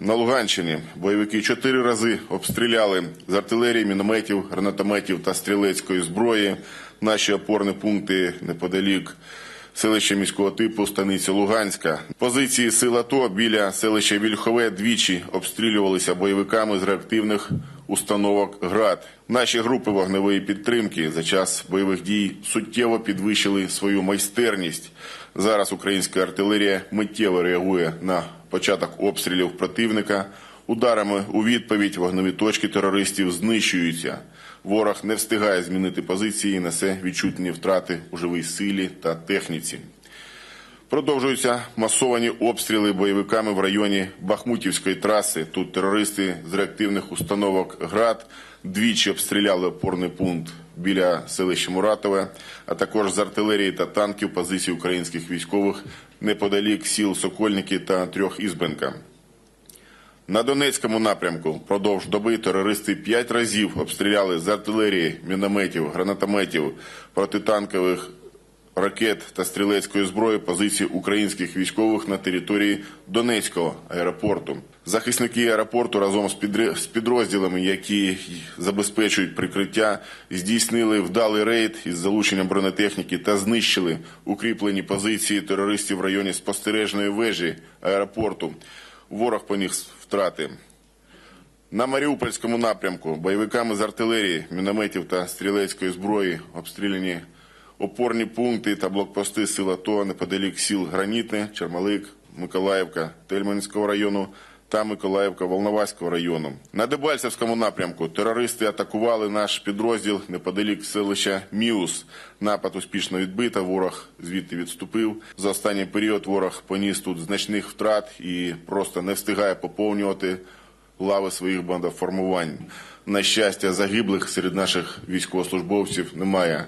на Луганщині бойовики чотири рази обстріляли з артилерії, мінометів, гранатометів та стрілецької зброї наші опорні пункти неподалік селища міського типу станиця Луганська. Позиції сил АТО біля селища Вільхове двічі обстрілювалися бойовиками з реактивних установок ГРАД. Наші групи вогневої підтримки за час бойових дій суттєво підвищили свою майстерність. Зараз українська артилерія миттєво реагує на початок обстрілів противника. Ударами у відповідь вогневі точки терористів знищуються. Ворог не встигає змінити позиції несе відчутні втрати у живій силі та техніці. Продовжуються масовані обстріли бойовиками в районі Бахмутівської траси. Тут терористи з реактивних установок ГРАД двічі обстріляли опорний пункт біля селища Муратове, а також з артилерії та танків позицій українських військових неподалік сіл Сокольники та трьох Ізбенка. На Донецькому напрямку впродовж доби терористи п'ять разів обстріляли з артилерії, мінометів, гранатометів, протитанкових ракет та стрілецької зброї позиції українських військових на території Донецького аеропорту. Захисники аеропорту разом з підрозділами, які забезпечують прикриття, здійснили вдалий рейд із залученням бронетехніки та знищили укріплені позиції терористів в районі спостережної вежі аеропорту. Ворог поніс втрати. На Маріупольському напрямку бойовиками з артилерії, мінометів та стрілецької зброї обстріляні опорні пункти та блокпости сил АТО неподалік сіл Гранітне, Чермалик, Миколаївка, Тельманського району та Миколаївка Волноваського району. На Дебальцевському напрямку терористи атакували наш підрозділ неподалік селища Міус. Напад успішно відбито, ворог звідти відступив. За останній період ворог поніс тут значних втрат і просто не встигає поповнювати лави своїх бандоформувань. На щастя, загиблих серед наших військовослужбовців немає.